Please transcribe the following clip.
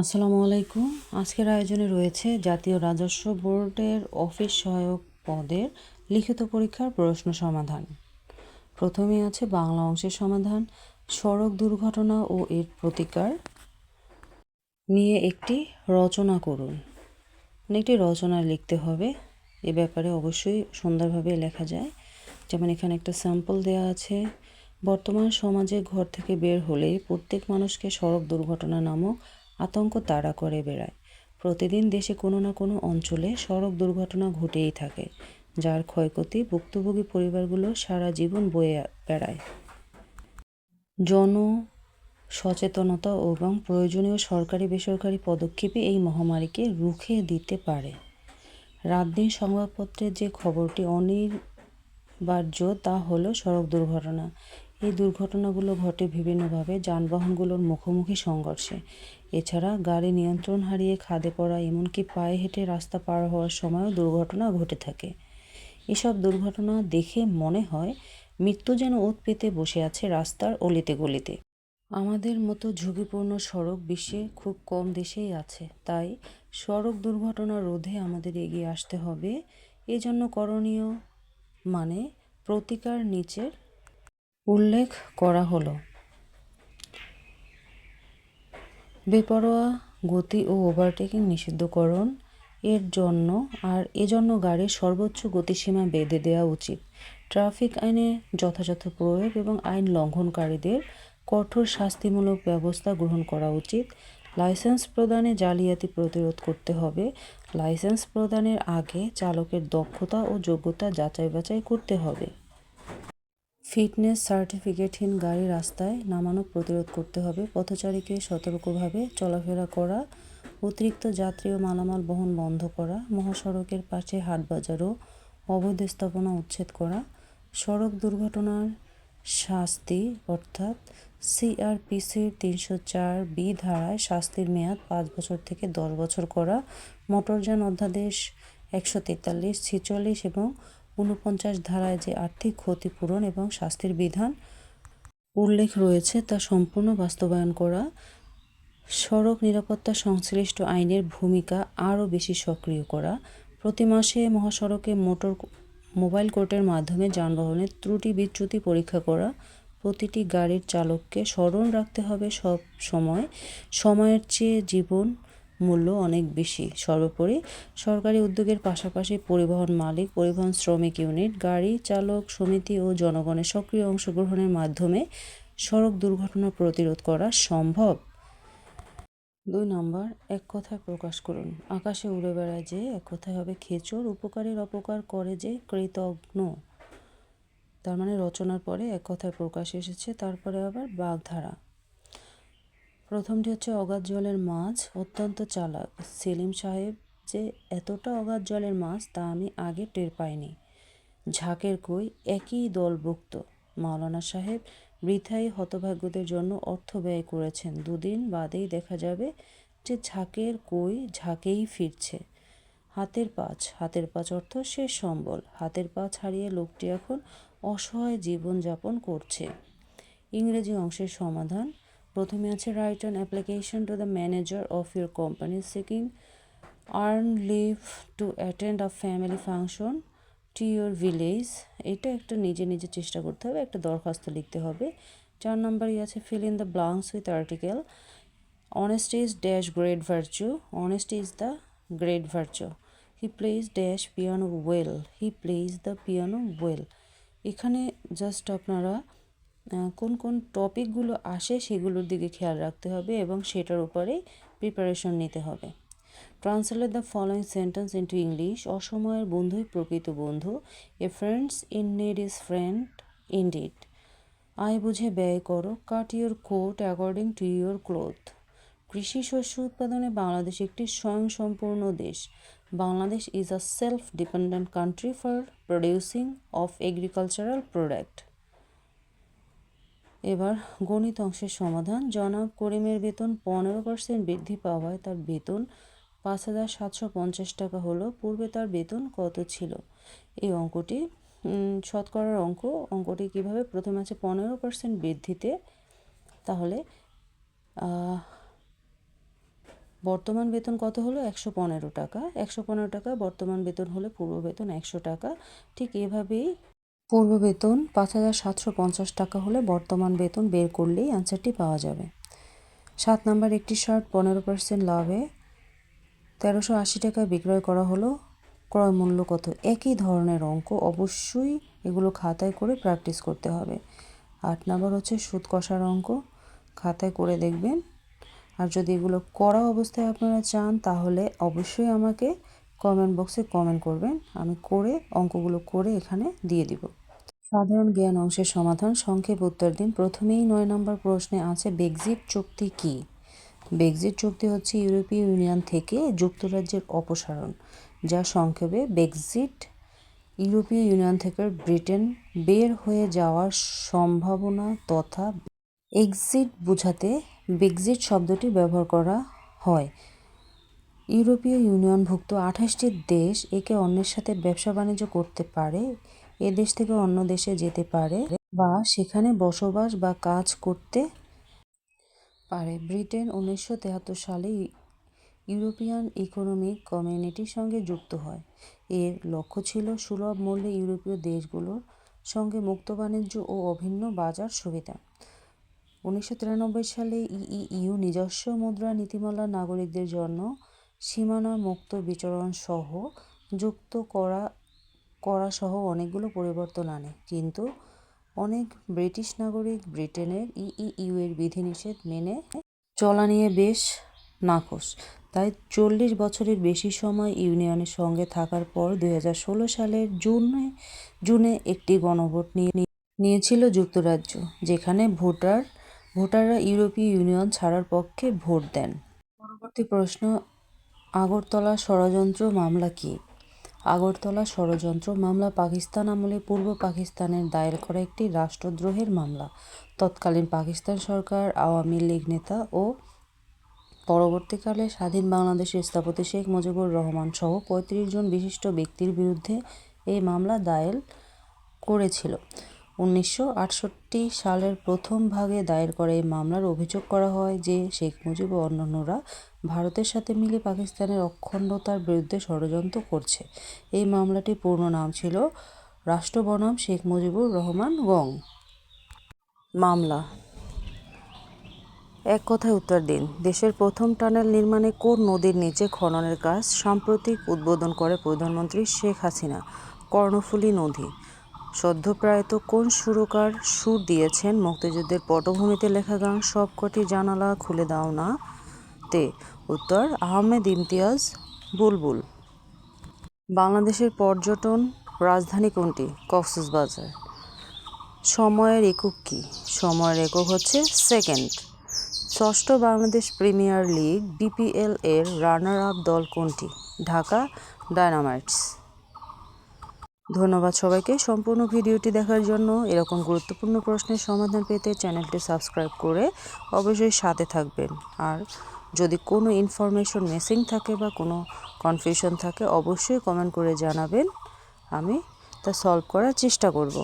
আসসালামু আলাইকুম। আজকের আয়োজনে রয়েছে জাতীয় রাজস্ব বোর্ডের অফিস সহায়ক পদের লিখিত পরীক্ষার প্রশ্ন সমাধান। প্রথমে আছে বাংলা অংশের সমাধান, সড়ক দুর্ঘটনা ও এর প্রতিকার নিয়ে একটি রচনা করুন। একটি রচনা লিখতে হবে, এ ব্যাপারে অবশ্যই সুন্দরভাবে লেখা যায়। যেমন এখানে একটা স্যাম্পল দেওয়া আছে, বর্তমান সমাজে ঘর থেকে বের হলেই প্রত্যেক মানুষকে সড়ক দুর্ঘটনা নামক আতঙ্ক তাড়া করে বেড়ায়। প্রতিদিন দেশে কোনো না কোনো অঞ্চলে সড়ক দুর্ঘটনা ঘটেই থাকে, যার ক্ষয়ক্ষতি ভুক্তভোগী পরিবারগুলো সারা জীবন বয়ে বেড়ায়। জন সচেতনতা এবং প্রয়োজনীয় সরকারি বেসরকারি পদক্ষেপে এই মহামারীকে রুখে দিতে পারে। রাত দিন সংবাদপত্রের যে খবরটি অনিবার্য তা হলো সড়ক দুর্ঘটনা। এই দুর্ঘটনাগুলো ঘটে বিভিন্নভাবে, যানবাহনগুলোর মুখোমুখি সংঘর্ষে। এছাড়া গাড়ি নিয়ন্ত্রণ হারিয়ে খাদে পড়া এমনকি পায়ে হেঁটে রাস্তা পার হওয়ার সময়ও দুর্ঘটনা ঘটে থাকে। এসব দুর্ঘটনা দেখে মনে হয় মৃত্যু যেন ওত পেতে বসে আছে রাস্তার অলিতে গলিতে। আমাদের মতো ঝুঁকিপূর্ণ সড়ক বিশ্বে খুব কম দেশেই আছে। তাই সড়ক দুর্ঘটনা রোধে আমাদের এগিয়ে আসতে হবে। এজন্য করণীয় মানে প্রতিকার নিচের উল্লেখ করা হলো। বেপরোয়া গতি ও ওভারটেকিং নিষিদ্ধকরণ এর জন্য আর এজন্য গাড়ির সর্বোচ্চ গতিসীমা বেঁধে দেওয়া উচিত। ট্রাফিক আইনে যথাযথ প্রয়োগ এবং আইন লঙ্ঘনকারীদের কঠোর শাস্তিমূলক ব্যবস্থা গ্রহণ করা উচিত। লাইসেন্স প্রদানে জালিয়াতি প্রতিরোধ করতে হবে। লাইসেন্স প্রদানের আগে চালকের দক্ষতা ও যোগ্যতা যাচাই বাছাই করতে হবে। ফিটনেস সার্টিফিকেটহীন গাড়ি রাস্তায় নামানো প্রতিরোধ করতে হবে। পথচারীকে সতর্কভাবে চলাফেরা করা, অতিরিক্ত যাত্রী ও মালামাল বহন বন্ধ করা, মহাসড়কের পাশে হাটবাজার ও অবৈধ স্থাপনা উচ্ছেদ করা, সড়ক দুর্ঘটনার শাস্তি অর্থাৎ সিআরপিসির তিনশো চার বি ধারায় শাস্তির মেয়াদ পাঁচ বছর থেকে দশ বছর করা, মোটরযান অধ্যাদেশ একশো তেতাল্লিশ, ছেচল্লিশ এবং ঊনপঞ্চাশ ধারায় যে আর্থিক ক্ষতিপূরণ এবং শাস্তির বিধান উল্লেখ রয়েছে তা সম্পূর্ণ বাস্তবায়ন করা, সড়ক নিরাপত্তা সংশ্লিষ্ট আইনের ভূমিকা আরও বেশি সক্রিয় করা, প্রতি মাসে মহাসড়কে মোটর মোবাইল কোর্টের মাধ্যমে যানবাহনের ত্রুটি বিচ্যুতি পরীক্ষা করা, প্রতিটি গাড়ির চালককে স্মরণ রাখতে হবে সব সময়, সময়ের চেয়ে জীবন মূল্য অনেক বেশি। সর্বোপরি সরকারি উদ্যোগের পাশাপাশি পরিবহন মালিক, পরিবহন শ্রমিক ইউনিট, গাড়ি চালক সমিতি ও জনগণের সক্রিয় অংশগ্রহণের মাধ্যমে সড়ক দুর্ঘটনা প্রতিরোধ করা সম্ভব? দুই নম্বর, এক কথায় প্রকাশ করুন। আকাশে উড়ে বেড়ায় যে এক কথায় হবে খেচর, উপকারের অপকার করে যে কৃতজ্ঞ তার মানে রচনার পরে এক কথায় প্রকাশ এসেছে, তারপরে আবার বাগধারা। প্রথমটি হচ্ছে অগাধ জলের মাছ, অত্যন্ত চালাক। সেলিম সাহেব যে এতটা অগাধ জলের মাছ তা আমি আগে টের পাইনি। ঝাঁকের কই একই দলভুক্ত। মাওলানা সাহেব বৃথাই হতভাগ্যদের জন্য অর্থ ব্যয় করেছেন। দুদিন বাদেই দেখা যাবে যে ঝাঁকের কই ঝাঁকেই ফিরছে। হাতের পাঁচ। হাতের পাঁচ অর্থ শেষ সম্বল। হাতের পাঁচ হারিয়ে লোকটি এখন অসহায় জীবনযাপন করছে। ইংরেজি অংশের সমাধান প্রথমে আছে write an application to the manager of your company seeking earn leave to attend a family function to your village এটা একটা নিজে নিজে চেষ্টা করতে হবে, একটা দরখাস্ত লিখতে হবে। চার নম্বরই আছে fill in the blanks with article honesty is dash great virtue honesty is the great virtue he plays dash piano well he plays the piano well এখানে জাস্ট আপনারা কোন কোন টপিকগুলো আসে সেগুলোর দিকে খেয়াল রাখতে হবে এবং সেটার উপরেই প্রিপারেশন নিতে হবে। Translate the following sentence into English অসময়ের বন্ধুই প্রকৃত বন্ধু। A friends in need is friend indeed আয় বুঝে ব্যয় করো cut your coat according to your cloth কৃষি শস্য উৎপাদনে বাংলাদেশ একটি স্বয়ংসম্পূর্ণ দেশ। Bangladesh is a self dependent country for producing of agricultural product এবার গণিত অংশের সমাধান। জনাব করিমের বেতন পনেরো পার্সেন্ট বৃদ্ধি পাওয়ায় তার বেতন পাঁচ হাজার সাতশো পঞ্চাশ টাকা হলো। পূর্বে তার বেতন কত ছিল? এই অঙ্কটি শতকরার অঙ্ক। অঙ্কটি কীভাবে? প্রথমে আছে পনেরো পার্সেন্ট বৃদ্ধিতে। তাহলে বর্তমান বেতন কত হলো? একশো পনেরো টাকা। একশো পনেরো টাকা বর্তমান বেতন হলে পূর্ব বেতন একশো টাকা। ঠিক এভাবেই পূর্ব বেতন পাঁচ হাজার সাতশো পঞ্চাশ টাকা হলে বর্তমান বেতন বের করলেই অ্যান্সারটি পাওয়া যাবে। সাত নাম্বার, একটি শার্ট পনেরো পার্সেন্ট লাভে তেরোশো আশি টাকায় বিক্রয় করা হলো। ক্রয় মূল্য কত? একই ধরনের অঙ্ক অবশ্যই এগুলো খাতায় করে প্র্যাকটিস করতে হবে। আট নাম্বার হচ্ছে সুদ কষার অঙ্ক, খাতায় করে দেখবেন। আর যদি এগুলো করা অবস্থায় আপনারা চান, তাহলে অবশ্যই আমাকে কমেন্ট বক্সে কমেন্ট করবেন। আমি করে অঙ্কগুলো করে এখানে দিয়ে দিব। সাধারণ জ্ঞান অংশের সমাধান, সংক্ষেপ উত্তর দিন। প্রথমেই নয় নম্বর প্রশ্নে আছে বেক্সিট চুক্তি কী? বেক্সিট চুক্তি হচ্ছে ইউরোপীয় ইউনিয়ন থেকে যুক্তরাজ্যের অপসারণ, যা সংক্ষেপে বেক্সিট ইউরোপীয় ইউনিয়ন থেকে ব্রিটেন বের হয়ে যাওয়ার সম্ভাবনা তথা এক্সিট বোঝাতে বেক্সিট শব্দটি ব্যবহার করা হয়। ইউরোপীয় ইউনিয়নভুক্ত আঠাশটি দেশ একে অন্যের সাথে ব্যবসা বাণিজ্য করতে পারে। এ দেশ থেকে অন্য দেশে যেতে পারে বা সেখানে বসবাস বা কাজ করতে পারে। ব্রিটেন উনিশশো সালে ইউরোপিয়ান ইকোনমিক কমিউনিটির সঙ্গে যুক্ত হয়। এর লক্ষ্য ছিল সুলভ মূল্যে ইউরোপীয় দেশগুলোর সঙ্গে মুক্ত বাণিজ্য ও অভিন্ন বাজার সুবিধা। উনিশশো তিরানব্বই সালে ইইউ নিজস্ব মুদ্রা নীতিমালা নাগরিকদের জন্য সীমানা মুক্ত বিচরণ সহ যুক্ত করা করা সহ অনেকগুলো পরিবর্তন আনে। কিন্তু অনেক ব্রিটিশ নাগরিক ব্রিটেনের ইইউ এর বিধিনিষেধ মেনে চলা নিয়ে বেশ নাখোশ। তাই চল্লিশ বছরের বেশি সময় ইউনিয়নের সঙ্গে থাকার পর দু হাজার ষোলো সালের জুনে জুনে একটি গণভোট নিয়ে, নিয়েছিল যুক্তরাজ্য, যেখানে ভোটার, ভোটাররা ইউরোপীয় ইউনিয়ন ছাড়ার পক্ষে ভোট দেন। পরবর্তী প্রশ্ন, আগরতলা ষড়যন্ত্র মামলা কী? আগরতলা ষড়যন্ত্র মামলা পাকিস্তান আমলে পূর্ব পাকিস্তানের দায়ের করা একটি রাষ্ট্রদ্রোহের মামলা। তৎকালীন পাকিস্তান সরকার, আওয়ামী লীগ নেতা ও পরবর্তীকালে স্বাধীন বাংলাদেশের স্থপতি শেখ মুজিবুর রহমান সহ পঁয়ত্রিশ জন বিশিষ্ট ব্যক্তির বিরুদ্ধে এই মামলা দায়ের করেছিল। উনিশশো আটষট্টি সালের প্রথম ভাগে দায়ের করা এই মামলার অভিযোগ করা হয় যে শেখ মুজিব ও অন্যান্যরা ভারতের সাথে মিলে পাকিস্তানের অখণ্ডতার বিরুদ্ধে ষড়যন্ত্র করছে। এই মামলাটির পূর্ণ নাম ছিল রাষ্ট্র বনাম শেখ মুজিবুর রহমান গং। মামলা। এক কথায় উত্তর দিন। দেশের প্রথম টানেল নির্মাণে কোন নদীর নিচে খননের কাজ সাম্প্রতিক উদ্বোধন করে প্রধানমন্ত্রী শেখ হাসিনা? কর্ণফুলী নদী। সদ্যপ্রায়ত কোন সুরকার সুর দিয়েছেন মুক্তিযুদ্ধের পটভূমিতে লেখা গান সবকটি জানালা খুলে দাও না তে। উত্তর, আহমেদ ইমতিয়াজ, বুলবুল। বাংলাদেশের পর্যটন রাজধানী কোনটি? কক্সবাজার। সময়ের একক কী? সময়ের একক হচ্ছে সেকেন্ড। ষষ্ঠ বাংলাদেশ প্রিমিয়ার লিগ, বিপিএল এর রানার আপ দল কোনটি? ঢাকা ডায়নামাইটস। ধন্যবাদ সবাইকে সম্পূর্ণ ভিডিওটি দেখার জন্য। এরকম গুরুত্বপূর্ণ প্রশ্নের সমাধান পেতে চ্যানেলটি সাবস্ক্রাইব করে অবশ্যই সাথে থাকবেন। আর যদি কোনো ইনফরমেশন মিসিং থাকে বা কোনো কনফিউশন থাকে, অবশ্যই কমেন্ট করে জানাবেন। আমি তা সলভ করার চেষ্টা করব।